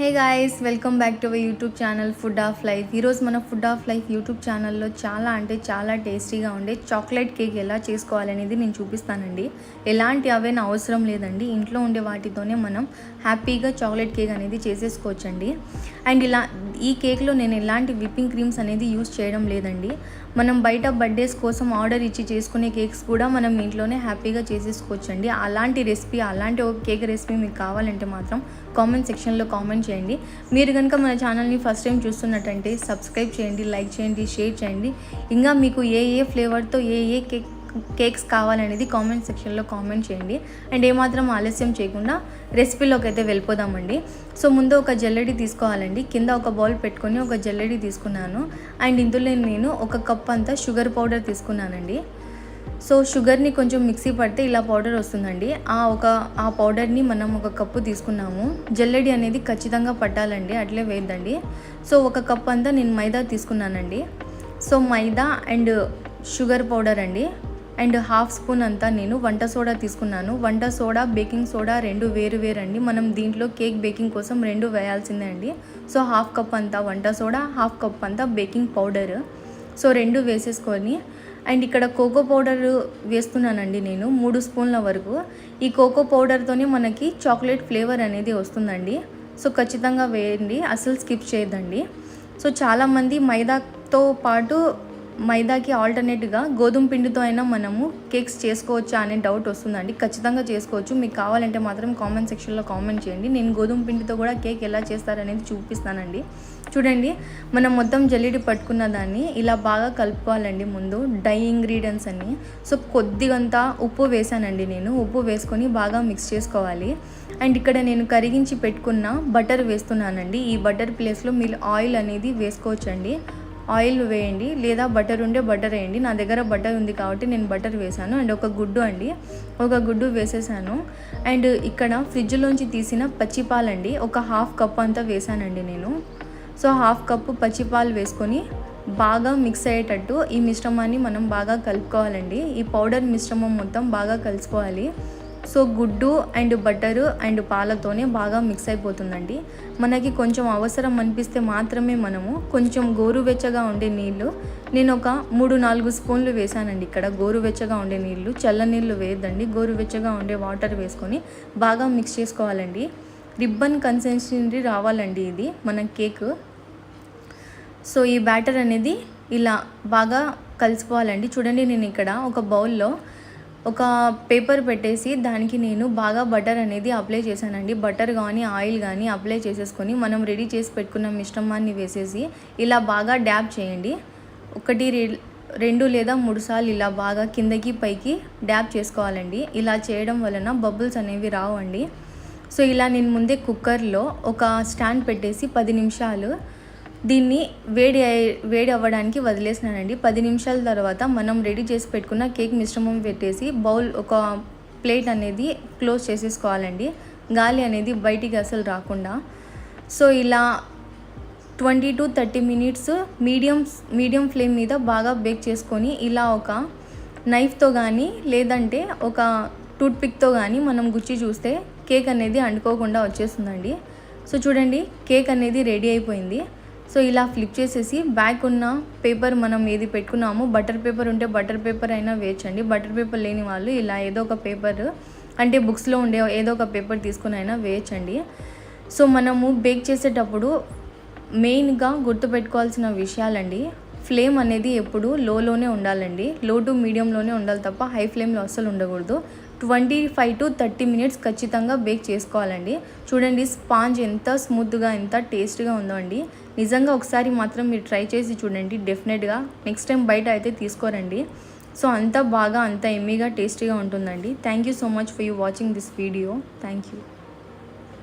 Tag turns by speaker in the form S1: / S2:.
S1: Hey guys welcome back to our YouTube channel food of life. ఈరోజు మన food of life YouTube ఛానల్లో చాలా అంటే చాలా టేస్టీగా ఉండే చాక్లెట్ కేక్ ఎలా చేసుకోవాలనేది నేను చూపిస్తానండి. ఎలాంటి అవైన అవసరం లేదండి. ఇంట్లో ఉండే వాటితోనే మనం హ్యాపీగా చాక్లెట్ కేక్ అనేది చేసేసుకోవచ్చండి. అండ్ ఇలా ఈ కేక్లో నేను ఎలాంటి విప్పింగ్ క్రీమ్స్ అనేది యూస్ చేయడం లేదండి. మనం బయట బర్త్డేస్ కోసం ఆర్డర్ ఇచ్చి చేసుకునే కేక్స్ కూడా మనం ఇంట్లోనే హ్యాపీగా చేసేసుకోవచ్చండి. అలాంటి రెసిపీ అలాంటి ఒక కేక్ రెసిపీ మీకు కావాలంటే మాత్రం కామెంట్ సెక్షన్లో కామెంట్ చేయండి. మీరు కనుక మన ఛానల్ని ఫస్ట్ టైం చూస్తున్నట్టంటే సబ్స్క్రైబ్ చేయండి లైక్ చేయండి షేర్ చేయండి. ఇంకా మీకు ఏ ఏ ఫ్లేవర్తో ఏ ఏ కేక్ కేక్స్ కావాలనేది కామెంట్ సెక్షన్లో కామెంట్ చేయండి. అండ్ ఏమాత్రం ఆలస్యం చేయకుండా రెసిపీలోకి అయితే వెళ్ళిపోదామండి. సో ముందు ఒక జల్లెడి తీసుకోవాలండి. కింద ఒక బౌల్ పెట్టుకొని ఒక జల్లెడి తీసుకున్నాను. అండ్ ఇందులో నేను ఒక కప్ అంతా షుగర్ పౌడర్ తీసుకున్నానండి. సో షుగర్ని కొంచెం మిక్సీ పడితే ఇలా పౌడర్ వస్తుందండి. ఆ ఒక ఆ పౌడర్ని మనం ఒక కప్పు తీసుకున్నాము. జల్లెడి అనేది ఖచ్చితంగా పట్టాలండి. అట్లే వేద్దండి సో ఒక కప్ అంతా నేను మైదా తీసుకున్నానండి. So maida and sugar powder అండి. అండ్ హాఫ్ స్పూన్ అంతా నేను వంట సోడా తీసుకున్నాను. వంట సోడా బేకింగ్ సోడా రెండు వేరు వేరు అండి మనం దీంట్లో కేక్ బేకింగ్ కోసం రెండు వేయాల్సిందే అండి. సో హాఫ్ కప్ అంతా వంట సోడా హాఫ్ కప్ అంతా బేకింగ్ పౌడర్. సో రెండు వేసేసుకొని అండ్ ఇక్కడ కోకో పౌడర్ వేస్తున్నానండి నేను మూడు స్పూన్ల వరకు. ఈ కోకో పౌడర్తోనే మనకి చాక్లెట్ ఫ్లేవర్ అనేది వస్తుందండి. సో ఖచ్చితంగా వేయండి అసలు స్కిప్ చేయొద్దండి. సో చాలామంది మైదాతో పాటు మైదాకి ఆల్టర్నేట్గా గోధుమ పిండితో అయినా మనము కేక్స్ చేసుకోవచ్చా అనే డౌట్ వస్తుందండి. ఖచ్చితంగా చేసుకోవచ్చు. మీకు కావాలంటే మాత్రం కామెంట్ సెక్షన్లో కామెంట్ చేయండి. నేను గోధుమ పిండితో కూడా కేక్ ఎలా చేస్తారనేది చూపిస్తానండి. చూడండి మనం మొత్తం జల్లిడి పట్టుకున్న దాన్ని ఇలా బాగా కలుపుకోవాలండి ముందు. డై ఇంగ్రీడియంట్స్ అన్ని. సో కొద్దిగంతా ఉప్పు వేసానండి నేను. ఉప్పు వేసుకొని బాగా మిక్స్ చేసుకోవాలి. అండ్ ఇక్కడ నేను కరిగించి పెట్టుకున్న బటర్ వేస్తున్నానండి. ఈ బటర్ ప్లేస్లో మీరు ఆయిల్ అనేది వేసుకోవచ్చండి. ఆయిల్ వేయండి లేదా బటర్ ఉంటే బటర్ వేయండి. నా దగ్గర బటర్ ఉంది కాబట్టి నేను బటర్ వేసాను అండ్ ఒక గుడ్డు అండి. ఒక గుడ్డు వేసేసాను. అండ్ ఇక్కడ ఫ్రిడ్జ్లోంచి తీసిన పచ్చిపాలండి ఒక హాఫ్ కప్ అంతా వేసానండి నేను. సో హాఫ్ కప్పు పచ్చిపాలు వేసుకొని బాగా మిక్స్ అయ్యేటట్టు ఈ మిశ్రమాన్ని మనం బాగా కలుపుకోవాలండి. ఈ పౌడర్ మిశ్రమం మొత్తం బాగా కలుసుకోవాలి. సో గుడ్డు అండ్ బటరు అండ్ పాలతోనే బాగా మిక్స్ అయిపోతుందండి. మనకి కొంచెం అవసరం అనిపిస్తే మాత్రమే మనము కొంచెం గోరువెచ్చగా ఉండే నీళ్ళు నేను ఒక మూడు నాలుగు స్పూన్లు వేసానండి ఇక్కడ గోరువెచ్చగా ఉండే నీళ్ళు చల్ల నీళ్ళు వేయద్దండి గోరువెచ్చగా ఉండే వాటర్ వేసుకొని బాగా మిక్స్ చేసుకోవాలండి. రిబ్బన్ కన్సిస్టెన్సీ రావాలండి ఇది మన కేక్. సో ఈ బ్యాటర్ అనేది ఇలా బాగా కలిసిపోవాలండి. చూడండి నేను ఇక్కడ ఒక బౌల్లో ఒక పేపర్ పెట్టేసి దానికి నేను బాగా బటర్ అనేది అప్లై చేశానండి. బటర్ కానీ ఆయిల్ కానీ అప్లై చేసేసుకొని మనం రెడీ చేసి పెట్టుకున్న మిశ్రమాన్ని వేసేసి ఇలా బాగా డ్యాప్ చేయండి. ఒకటి రెండు లేదా మూడు సార్లు ఇలా బాగా కిందకి పైకి డ్యాప్ చేసుకోవాలండి. ఇలా చేయడం వలన బబుల్స్ అనేవి రావండి. సో ఇలా నేను ముందే కుక్కర్లో ఒక స్టాండ్ పెట్టేసి పది నిమిషాలు దీన్ని వేడి వేడి అవ్వడానికి వదిలేసినానండి. పది నిమిషాల తర్వాత మనం రెడీ చేసి పెట్టుకున్న కేక్ మిశ్రమం పెట్టేసి బౌల్ ఒక ప్లేట్ అనేది క్లోజ్ చేసేసుకోవాలండి. గాలి అనేది బయటికి అసలు రాకుండా. సో ఇలా twenty two thirty minutes medium medium flame మీద బాగా బేక్ చేసుకొని ఇలా ఒక నైఫ్తో కానీ లేదంటే ఒక టూత్పిక్తో కానీ మనం గుచ్చి చూస్తే కేక్ అనేది అంటుకోకుండా వచ్చేస్తుందండి. సో చూడండి కేక్ అనేది రెడీ అయిపోయింది. సో ఇలా ఫ్లిప్ చేసేసి బ్యాక్ ఉన్న పేపర్ మనం ఏది పెట్టుకున్నామో బటర్ పేపర్ ఉంటే బటర్ పేపర్ అయినా వేయచ్చండి. బటర్ పేపర్ లేని వాళ్ళు ఇలా ఏదో ఒక పేపర్ అంటే బుక్స్లో ఉండే ఏదో ఒక పేపర్ తీసుకుని అయినా వేయచ్చండి. సో మనము బేక్ చేసేటప్పుడు మెయిన్గా గుర్తుపెట్టుకోవాల్సిన విషయాలండి ఫ్లేమ్ అనేది ఎప్పుడు లోలోనే ఉండాలండి. లో టు మీడియంలోనే ఉండాలి తప్ప హై ఫ్లేమ్లో అస్సలు ఉండకూడదు. Twenty five to thirty minutes ఖచ్చితంగా బేక్ చేసుకోవాలండి. చూడండి స్పాంజ్ ఎంత స్మూత్గా ఎంత టేస్ట్గా ఉందో అండి. నిజంగా ఒకసారి మాత్రం మీరు ట్రై చేసి చూడండి డెఫినెట్గా. నెక్స్ట్ టైం బయట అయితే తీసుకోరండి. సో అంత బాగా అంత ఎమ్మీగా టేస్టీగా ఉంటుందండి. Thank you so much for you watching this video. Thank you.